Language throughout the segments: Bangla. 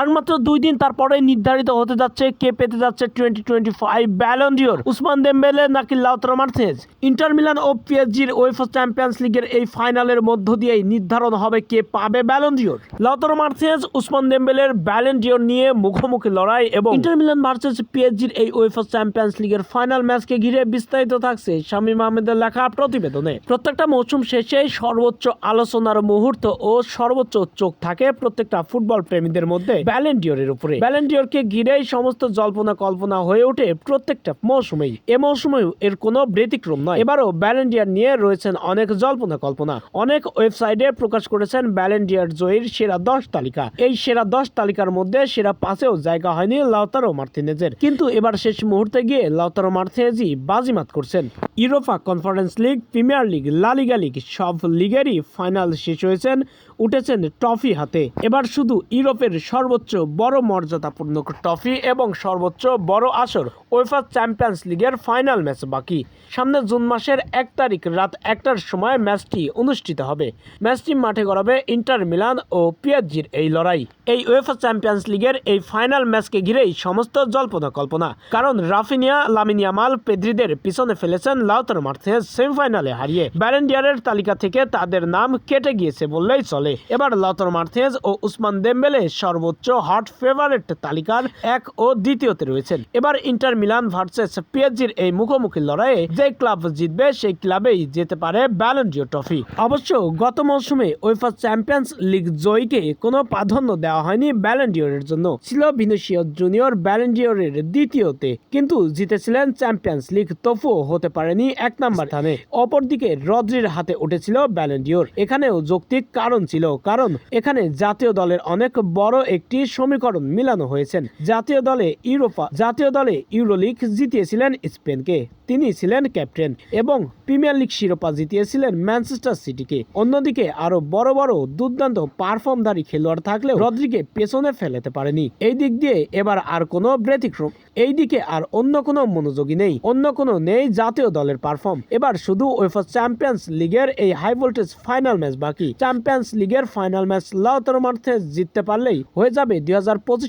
আর মাত্র দুই দিন তারপরে নির্ধারিত হতে যাচ্ছে, কে পেতে যাচ্ছে twenty twenty five Ballon d'Or Ousmane Dembele নাকি লাউতারো মার্টিনেজ ইন্টার মিলান ও পিএসজির ওয়েফা চ্যাম্পিয়ন্স লিগের এই ফাইনালের মধ্য দিয়েই নির্ধারণ হবে কে পাবে Ballon Ballon d'Or Lautaro Martinez Ousmane দেম্বেলের Ballon d'Or নিয়ে মুখোমুখি লড়াই এবং ইন্টার মিলান ভার্সেস পিএসজির এই ওয়েফা চ্যাম্পিয়ন্স লিগের ফাইনাল ম্যাচকে ঘিরে বিস্তারিত থাকছে শামীম আহমেদের লেখা প্রতিবেদনে। প্রত্যেকটা মৌসুম শেষে সর্বোচ্চ আলোচনার মুহূর্ত ও সর্বোচ্চ চোখ থাকে প্রত্যেকটা ফুটবল প্রেমীদের মধ্যে। ব্যালেন্ডিওরের উপরে। ব্যালেন্ডিওরকে ঘিরেই সমস্ত জল্পনা কল্পনা হয়ে ওঠে প্রত্যেকটা মৌসুমেই। এ মৌসুমেও এর কোনো ব্যতিক্রম নয়। এবারও ব্যালেন্ডিয়ার নিয়ে রয়েছেন অনেক জল্পনা কল্পনা। অনেক ওয়েবসাইটে প্রকাশ করেছেন ব্যালেন্ডিয়ার জয়ীর সেরা দশ তালিকা। এই সেরা দশ তালিকার মধ্যে সেরা পাঁচেও জায়গা হয়নি লাউতারো মার্তিনেজের। কিন্তু এবার শেষ মুহূর্তে গিয়ে লাউতারো মার্তিনেজই বাজিমাত করছেন। Europa Conference League, Premier League LaLiga League সব লিগেরই ফাইনাল শেষ হয়েছেন, উঠেছেন ট্রফি হাতে। এবার শুধু ইউরোপের সর্বোচ্চ বড় মর্যাদাপূর্ণ ট্রফি এবং সর্বোচ্চ বড় আসর ওয়েফা চ্যাম্পিয়ন্স লিগের ফাইনাল ম্যাচ বাকি। সামনে জুন মাসের এক তারিখ রাত একটার সময় ম্যাচটি অনুষ্ঠিত হবে। ম্যাচটি মাঠে গড়াবে ইন্টার মিলান ও পিয়াজির এই লড়াই। এই ওয়েফা চ্যাম্পিয়ন্স লিগের এই ফাইনাল ম্যাচকে ঘিরেই সমস্ত জল্পনা কল্পনা। কারণ রাফিনিয়া লামিনিয়ামাল পেদ্রিদের পিছনে ফেলেছেন লাউতার মার্থেজ সেমিফাইনালে হারিয়ে। ব্যালেন্ডিয়ারের তালিকা থেকে তাদের নাম কেটে গিয়েছে বললেই চলে। এবার লাউতার মার্থেজ ও উসমান দেম্বেলে সর্বোচ্চ হট ফেভারিট তালিকার এক ও দ্বিতীয়তে রয়েছেন। এবার ইন্টার মিলান ভার্সেস পিএসজির এই মুখোমুখি লড়াইয়ে যে ক্লাব জিতবে, সেই ক্লাবেই যেতে পারে ব্যালেন্ডিও ট্রফি অবশ্য গত মৌসুমে ওয়েফা চ্যাম্পিয়ন্স লিগ জয়ীকে কোনো প্রাধান্য দেওয়া হয়নি ব্যালেন্ডিওরের জন্য। ছিল ভিনিসিয়াস জুনিয়র ব্যালেন্ডিওরের দ্বিতীয়তে, কিন্তু জিতেছিলেন চ্যাম্পিয়ন্স লিগ তফুও হতে পারেনি এক নাম্বার স্থানে। অপরদিকে রদ্রির হাতে উঠেছিল ব্যালেন্ডিওর এখানেও যৌক্তিক কারণ ছিল, কারণ এখানে জাতীয় দলের অনেক বড় একটি সমীকরণ মিলানো হয়েছেন। জাতীয় দলে ইউরোপা, জাতীয় দলে ইউরোলিগ জিতিয়েছিলেন স্পেনকে। তিনি ছিলেন ক্যাপ্টেন এবং প্রিমিয়ার লিগ শিরোপা জিতিয়েছিলেন ম্যানচেস্টার সিটিকে। অন্যদিকে আরও বড় বড় দুর্দান্ত পারফর্মধারী খেলোয়াড় থাকলেও রদ্রিকে পেছনে ফেলেতে পারেনি। এই দিক দিয়ে এবার আর কোনো ব্যতিক্রম। এই দিকে আর অন্য কোনো মনোযোগী নেই। অন্য কোনো নেই জাতীয় দলের পারফর্ম। এবার শুধু ওয়েফা চ্যাম্পিয়ন্স লিগের এই হাই ভোল্টেজ ফাইনাল ম্যাচ বাকি। চ্যাম্পিয়ন্স লিগের ফাইনাল ম্যাচ লাউতারো মার্থেজ জিততে পারলেই হয়ে যাবে দুই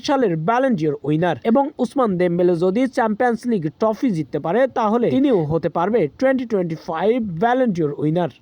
সালের ব্যালেন্ডিয়র উইনার এবং উসমান দেমবেলে যদি চ্যাম্পিয়ন্স লিগ ট্রফি জিততে পারে, তাহলে তিনিও হতে পারবে twenty twenty five Ballon d'Or winner